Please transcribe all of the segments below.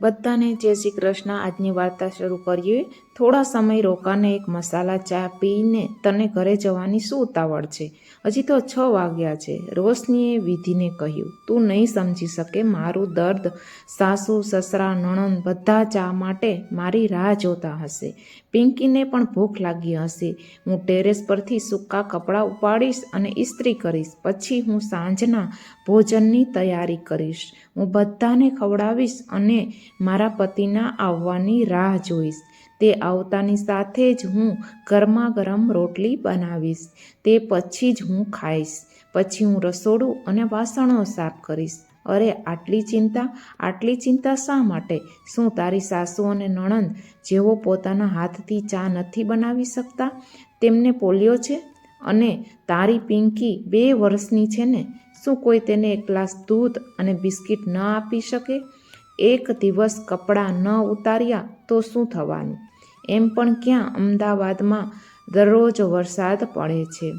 બધાને જય શ્રી કૃષ્ણ. આજની વાર્તા શરૂ કરીએ. થોડા સમય રોકાને એક મસાલા ચા પીને તને ઘરે જવાની શું ઉતાવળ છે? હજી તો છ વાગ્યા છે. રોશનીએ વિધિને કહ્યું, તું નહીં સમજી શકે મારું દર્દ. સાસુ, સસરા, નણંદ બધા ચા માટે મારી રાહ જોતા હશે. પિંકીને પણ ભૂખ લાગી હશે. હું ટેરેસ પરથી સૂકા કપડાં ઉપાડીશ અને ઇસ્ત્રી કરીશ. પછી હું સાંજના ભોજનની તૈયારી કરીશ. હું બધાને ખવડાવીશ અને મારા પતિના આવવાની રાહ જોઈશ. તે આવતાની સાથે જ હું ગરમા ગરમ રોટલી બનાવીશ. તે પછી જ હું ખાઈશ. પછી હું રસોડું અને વાસણો સાફ કરીશ. અરે, આટલી ચિંતા? આટલી ચિંતા શા માટે? શું તારી સાસુ અને નણંદ જેઓ પોતાના હાથથી ચા નથી બનાવી શકતા? તેમને પોલિયો છે? અને તારી પિંકી બે વર્ષની છે ને, શું કોઈ તેને એક ગ્લાસ દૂધ અને બિસ્કિટ ન આપી શકે? એક દિવસ કપડાં ન ઉતાર્યા તો શું થવાનું? એમ પણ ક્યાં અમદાવાદમાં દરરોજ વરસાદ પડે છે.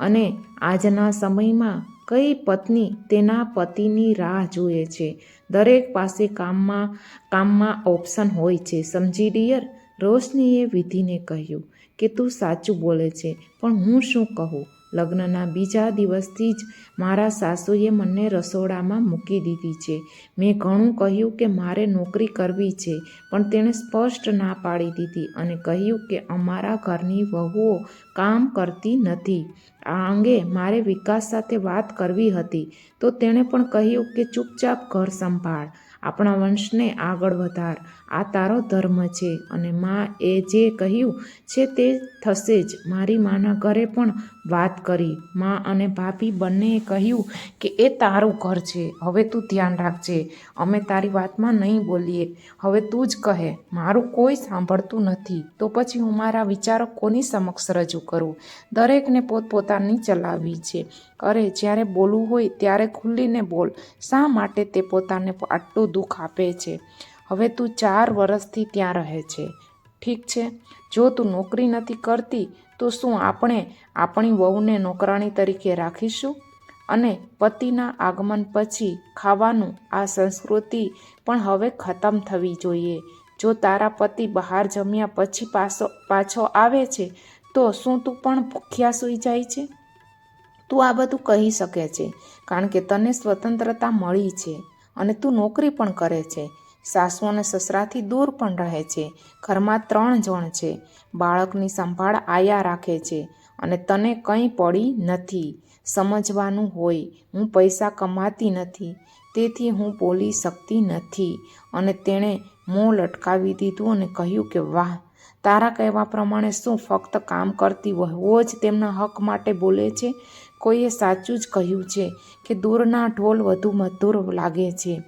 અને આજના સમયમાં કઈ પત્ની તેના પતિની રાહ જુએ છે? દરેક પાસે કામમાં કામમાં ઓપ્શન હોય છે, સમજી ડિયર? રોશનીએ વિધિને કહ્યું કે તું સાચું બોલે છે, પણ હું શું કહું? લગ્નના બીજા દિવસથી જ મારા સાસુએ મને રસોડામાં મૂકી દીધી છે. મેં ઘણું કહ્યું કે મારે નોકરી કરવી છે, પણ તેણે સ્પષ્ટ ના પાડી દીધી અને કહ્યું કે અમારા ઘરની વહુઓ કામ કરતી નથી. આ અંગે મારે વિકાસ સાથે વાત કરવી હતી, તો તેણે પણ કહ્યું કે ચૂપચાપ ઘર સંભાળ, આપણા વંશને આગળ વધાર. આ તારો ધર્મ છે અને મા એ જે કહ્યું છે તે થશે જ. મારી માના ઘરે પણ વાત કરી. મા અને ભાભી બંનેએ કહ્યું કે એ તારું ઘર છે. હવે તું ધ્યાન રાખજે. અમે તારી વાતમાં નહીં બોલીએ. હવે તું જ કહે. મારું કોઈ સાંભળતું નથી. તો પછી હું મારા વિચારો કોની સમક્ષ રજૂ કરું? દરેકને પોતપોતાની ચલાવવી છે. અરે, જ્યારે બોલવું હોય ત્યારે ખુલ્લીને બોલ. શા માટે તે પોતાને આટલું દુઃખ આપે છે? હવે તું ચાર વર્ષથી ત્યાં રહે છે. ઠીક છે? જો તું નોકરી નથી કરતી, તો શું આપણે આપણી વહુને નોકરાણી તરીકે રાખીશું? અને પતિના આગમન પછી ખાવાનું આ સંસ્કૃતિ પણ હવે ખતમ થવી જોઈએ. જો તારા પતિ બહાર જમ્યા પછી પાછો પાછો આવે છે, તો શું તું પણ ભૂખ્યા સૂઈ જાય છે? તું આ બધું કહી શકે છે, કારણ કે તને સ્વતંત્રતા મળી છે અને તું નોકરી પણ કરે છે. સાસુ અને સસરાથી દૂર પણ રહે છે. ઘરમાં ત્રણ જણ છે. બાળકની સંભાળ આયા રાખે છે અને તને કંઈ પડી નથી. સમજવાનું હોય, હું પૈસા કમાતી નથી. તેથી હું બોલી શકતી નથી અને તેણે મોં લટકાવી દીધું અને કહ્યું કે, વાહ, તારા કહેવા પ્રમાણે શું ફક્ત કામ કરતી વહુઓ જ તેમના હક માટે બોલે છે. કોઈએ સાચું જ કહ્યું છે કે, દૂરના ઢોલ વધુ મધુર લાગે છે.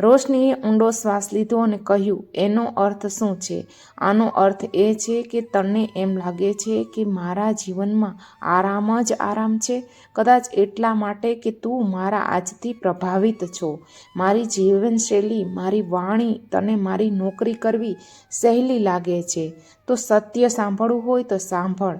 રોશનીએ ઊંડો શ્વાસ લીધો અને કહ્યું, એનો અર્થ શું છે? આનો અર્થ એ છે કે તને એમ લાગે છે કે મારા જીવનમાં આરામ જ આરામ છે? કદાચ એટલા માટે કે તું મારા આજથી પ્રભાવિત છો. મારી જીવનશૈલી, મારી વાણી તને મારી નોકરી કરવી સહેલી લાગે છે. તો સત્ય સાંભળવું હોય તો સાંભળ.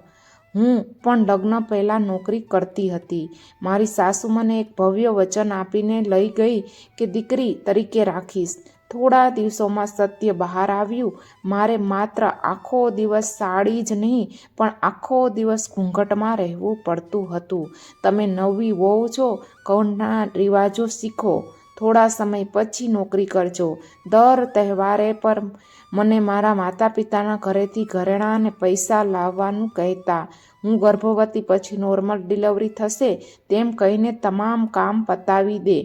હું પણ લગ્ન પહેલાં નોકરી કરતી હતી. મારી સાસુ મને એક ભવ્ય વચન આપીને લઈ ગઈ કે, દીકરી તરીકે રાખીશ. થોડા દિવસોમાં સત્ય બહાર આવ્યું. મારે માત્ર આખો દિવસ સાડી જ નહીં, પણ આખો દિવસ ઘૂંઘટમાં રહેવું પડતું હતું. તમે નવી વહુ છો. ઘરના રિવાજો શીખો. થોડા સમય પછી નોકરી કરજો. દર તહેવારે પર મને મારા માતા પિતાના ઘરેથી ઘરેણાં અને પૈસા લાવવાનું કહેતા, હું ગર્ભવતી પછી નોર્મલ ડિલિવરી થશે તેમ કહીને તમામ કામ પતાવી દે.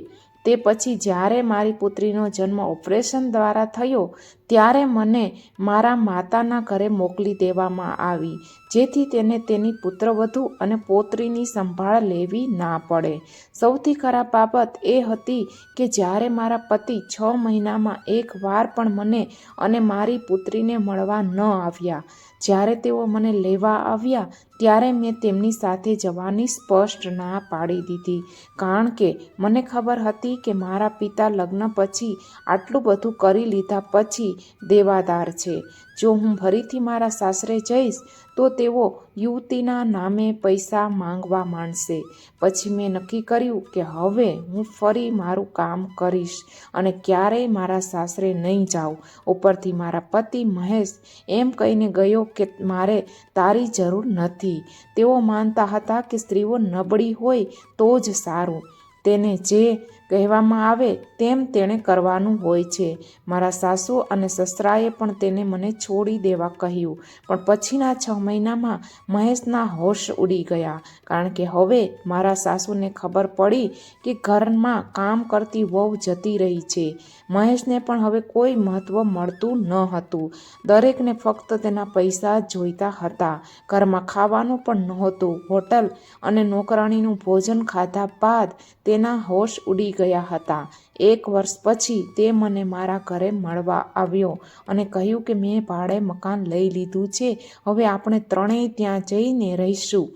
તે પછી જ્યારે મારી પુત્રીનો જન્મ ઓપરેશન દ્વારા થયો ત્યારે મને મારા માતાના ઘરે મોકલી દેવામાં આવી, જેથી તેને તેની પુત્રવધુ અને પોત્રીની સંભાળ લેવી ના પડે. સૌથી ખરાબ બાબત એ હતી કે જ્યારે મારા પતિ છ મહિનામાં એક વાર પણ મને અને મારી પુત્રીને મળવા ન આવ્યા, જ્યારે તેઓ મને લેવા આવ્યા, ત્યારે મેં તેમની સાથે જવાની સ્પષ્ટ ના પાડી દીધી. કારણ કે મને ખબર હતી કે મારા પિતા લગ્ન પછી આટલું બધું કરી લીધા પછી દેવાદાર છે. જો હું ફરીથી મારા સાસરે જઈશ, તો તેઓ યુવતીના નામે પૈસા માંગવા માંડશે. પછી મેં નક્કી કર્યું કે હવે હું ફરી મારું કામ કરીશ અને ક્યારેય મારા સાસરે નહીં જાઉં. ઉપરથી મારા પતિ મહેશ એમ કહીને ગયો કે મારે તારી જરૂર નથી. તેઓ માનતા હતા કે સ્ત્રીઓ નબળી હોય તો જ સારું. તેને જે કહેવામાં આવે તેમ તેણે કરવાનું હોય છે. મારા સાસુ અને સસરાએ પણ તેને મને છોડી દેવા કહ્યું. પણ પછીના છ મહિનામાં મહેશના હોશ ઉડી ગયા. કારણ કે હવે મારા સાસુને ખબર પડી કે ઘરમાં કામ કરતી વહુ જતી રહી છે. મહેશને પણ હવે કોઈ મહત્ત્વ મળતું ન હતું. દરેકને ફક્ત તેના પૈસા જોઈતા હતા. ઘરમાં ખાવાનું પણ નહોતું. હોટલ અને નોકરાણીનું ભોજન ખાધા બાદ તેના હોશ ઉડી ગયા હતા. એક વર્ષ પછી તે મને મારા ઘરે મળવા આવ્યો અને કહ્યું કે મેં ભાડે મકાન લઈ લીધું છે. હવે આપણે ત્રણેય ત્યાં જઈને રહીશું.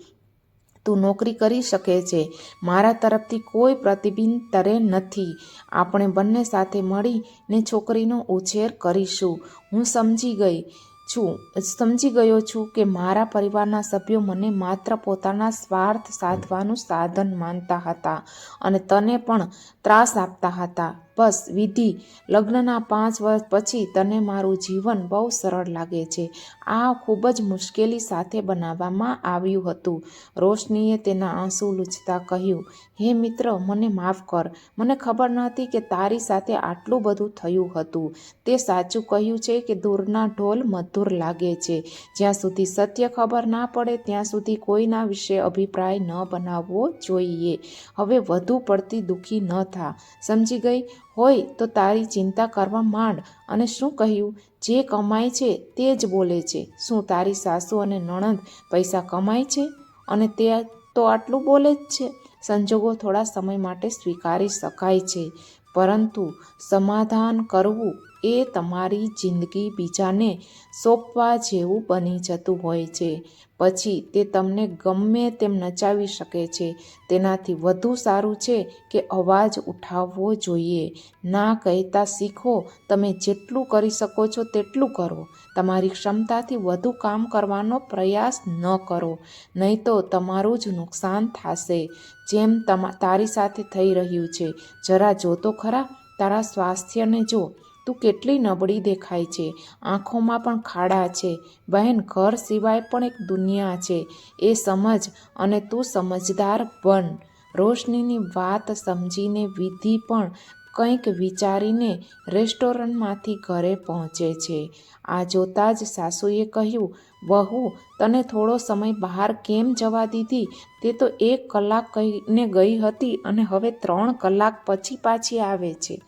તું નોકરી કરી શકે છે. મારા તરફથી કોઈ પ્રતિબિંબ તરે નથી. આપણે બંને સાથે મળીને છોકરીનો ઉછેર કરીશું. હું સમજી ગઈ. છું. સમજી ગયો છું કે મારા પરિવારના સભ્યો મને માત્ર પોતાના સ્વાર્થ સાધવાનું સાધન માનતા હતા અને તને પણ ત્રાસ આપતા હતા. બસ વિધિ. લગ્નના પાંચ વર્ષ પછી તને મારું જીવન બહુ સરળ લાગે છે. આ ખૂબ જ મુશ્કેલી સાથે બનાવવામાં આવ્યું હતું. રોશનીએ તેના આંસુ લૂછતા કહ્યું, હે મિત્ર, મને માફ કર. મને ખબર નહોતી કે તારી સાથે આટલું બધું થયું હતું. તે સાચું કહ્યું છે કે દૂરના ઢોલ મધુર લાગે છે. જ્યાં સુધી સત્ય ખબર ના પડે, ત્યાં સુધી કોઈના વિશે અભિપ્રાય ન બનાવવો જોઈએ. હવે વધુ પડતી દુઃખી ન થા. સમજી ગઈ? હોય તો તારી ચિંતા કરવા માંડ અને શું કહ્યું? જે કમાય છે તે જ બોલે છે. શું તારી સાસુ અને નણંદ પૈસા કમાય છે? અને તે તો આટલું બોલે જ છે. સંજોગો થોડા સમય માટે સ્વીકારી શકાય છે. પરંતુ સમાધાન કરવું એ તમારી જિંદગી બીજાને સોંપવા જેવું બની જતું હોય છે. પછી તે તમને ગમે તેમ નચાવી શકે છે. તેનાથી વધુ સારું છે કે અવાજ ઉઠાવવો જોઈએ. ના કહેતા શીખો, તમે જેટલું કરી શકો છો તેટલું કરો. તમારી ક્ષમતાથી વધુ કામ કરવાનો પ્રયાસ ન કરો. નહીં તો તમારું જ નુકસાન થશે. જેમ તમા, તારી સાથે થઈ રહ્યું છે. જરા જો તો ખરા? તારા સ્વાસ્થ્યને જો. તું કેટલી નબળી દેખાય છે. આંખોમાં પણ ખાડા છે. બહેન, ઘર સિવાય પણ એક દુનિયા છે. એ સમજ અને તું સમજદાર બન. રોશનીની વાત સમજીને વિધિ પણ કંઈક વિચારીને રેસ્ટોરન્ટમાંથી ઘરે પહોંચે છે. આ જોતાં જ સાસુએ કહ્યું, વહુ, તને થોડો સમય બહાર કેમ જવા દીધી? તે તો એક કલાક કહીને ગઈ હતી અને હવે ત્રણ કલાક પછી પાછી આવે છે.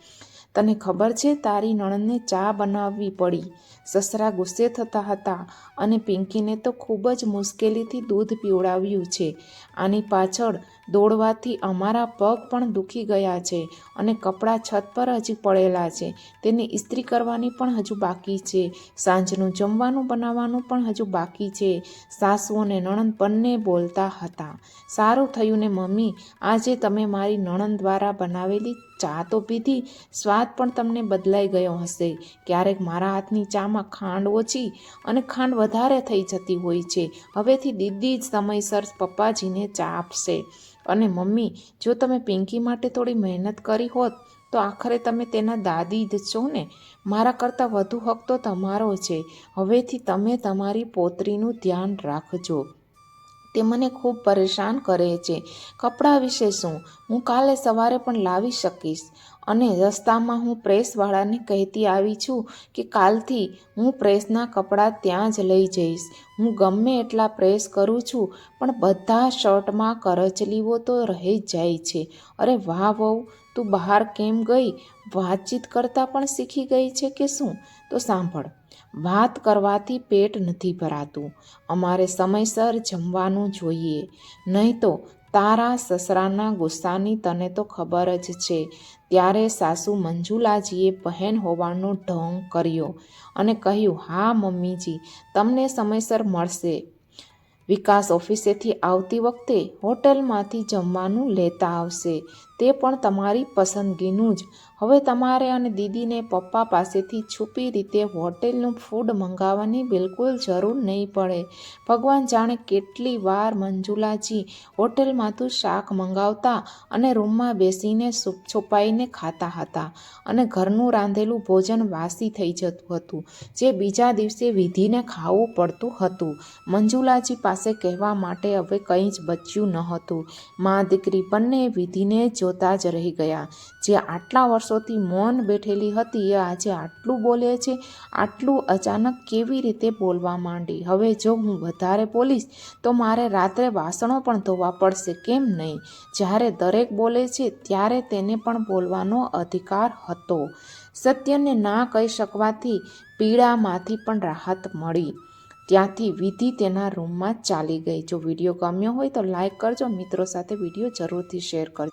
તને ખબર છે, તારી નણંદને ચા બનાવવી પડી. સસરા ગુસ્સે થતા હતા અને પિંકીને તો ખૂબ જ મુશ્કેલીથી દૂધ પીવડાવ્યું છે. આની પાછળ દોડવાથી અમારા પગ પણ દુખી ગયા છે અને કપડાં છત પર હજી પડેલા છે. તેને ઇસ્ત્રી કરવાની પણ હજુ બાકી છે. સાંજનું જમવાનું બનાવવાનું પણ હજુ બાકી છે. સાસુ અને નણંદ બંને બોલતા હતા. સારું થયું ને મમ્મી, આજે તમે મારી નણંદ દ્વારા બનાવેલી ચા તો પીધી, સ્વાદ પણ તમને બદલાઈ ગયો હશે. ક્યારેક મારા હાથની ચામાં ખાંડ ઓછી અને ખાંડ વધારે થઈ જતી હોય છે. હવેથી દીદી જ સમયસર પપ્પાજીને ચા આપશે. અને મમ્મી, જો તમે પિંકી માટે થોડી મહેનત કરી હોત, તો આખરે તમે તેના દાદી જ છો ને? મારા કરતાં વધુ હક તો તમારો છે. હવેથી તમે તમારી પોતરીનું ધ્યાન રાખજો. તે મને ખૂબ પરેશાન કરે છે. કપડાં વિશે શું? હું કાલે સવારે પણ લાવી શકીશ. અને રસ્તામાં હું પ્રેસવાળાને કહેતી આવી છું કે, કાલથી હું પ્રેસના કપડાં ત્યાં જ લઈ જઈશ. હું ગમે એટલા પ્રેસ કરું છું, પણ બધા શર્ટમાં કરચલીઓ તો રહી જ જાય છે. અરે વાહ વહુ, તું બહાર કેમ ગઈ? વાતચીત કરતાં પણ શીખી ગઈ છે કે શું? તો સાંભળ. વાત કરવાથી પેટ નથી ભરાતું. અમારે સમયસર જમવાનું જોઈએ. નહીં તો તારા સસરાના ગુસ્સાની તને તો ખબર જ છે. ત્યારે સાસુ મંજુલાજીએ બહેન હોવાનો ઢોંગ કર્યો અને કહ્યું, હા, મમ્મીજી, તમને સમયસર મળશે. વિકાસ ઓફિસેથી આવતી વખતે હોટલમાંથી જમવાનું લેતા આવશે. તે પણ તમારી પસંદગીનું જ. હવે તમારે અને દીદીને પપ્પા પાસેથી છુપી રીતે હોટેલનું ફૂડ મંગાવવાની બિલકુલ જરૂર નહીં પડે. ભગવાન જાણે કેટલી વાર મંજુલાજી હોટેલમાંથી શાક મંગાવતા અને રૂમમાં બેસીને સુપ છુપાઈને ખાતા હતા અને ઘરનું રાંધેલું ભોજન વાસી થઈ જતું હતું, જે બીજા દિવસે વિધિને ખાવું પડતું હતું. મંજુલાજી પાસે કહેવા માટે હવે કંઈ જ બચ્યું ન હતું. મા દીકરી બંને વિધિને જોતા જ રહી ગયા. જે આટલા વર્ષોથી મૌન બેઠેલી હતી એ આજે આટલું બોલે છે, આટલું અચાનક કેવી રીતે બોલવા માંડી? હવે જો હું વધારે બોલીશ, તો મારે રાત્રે વાસણો પણ ધોવા પડશે, કેમ નહીં? જ્યારે દરેક બોલે છે, ત્યારે તેને પણ બોલવાનો અધિકાર હતો. સત્યને ના કહી શકવાથી પીડામાંથી પણ રાહત મળી. ત્યાંથી વિધિ તેના રૂમમાં ચાલી ગઈ. જો વીડિયો ગમ્યો હોય તો લાઈક કરજો, મિત્રો સાથે વીડિયો જરૂરથી શેર કરજો.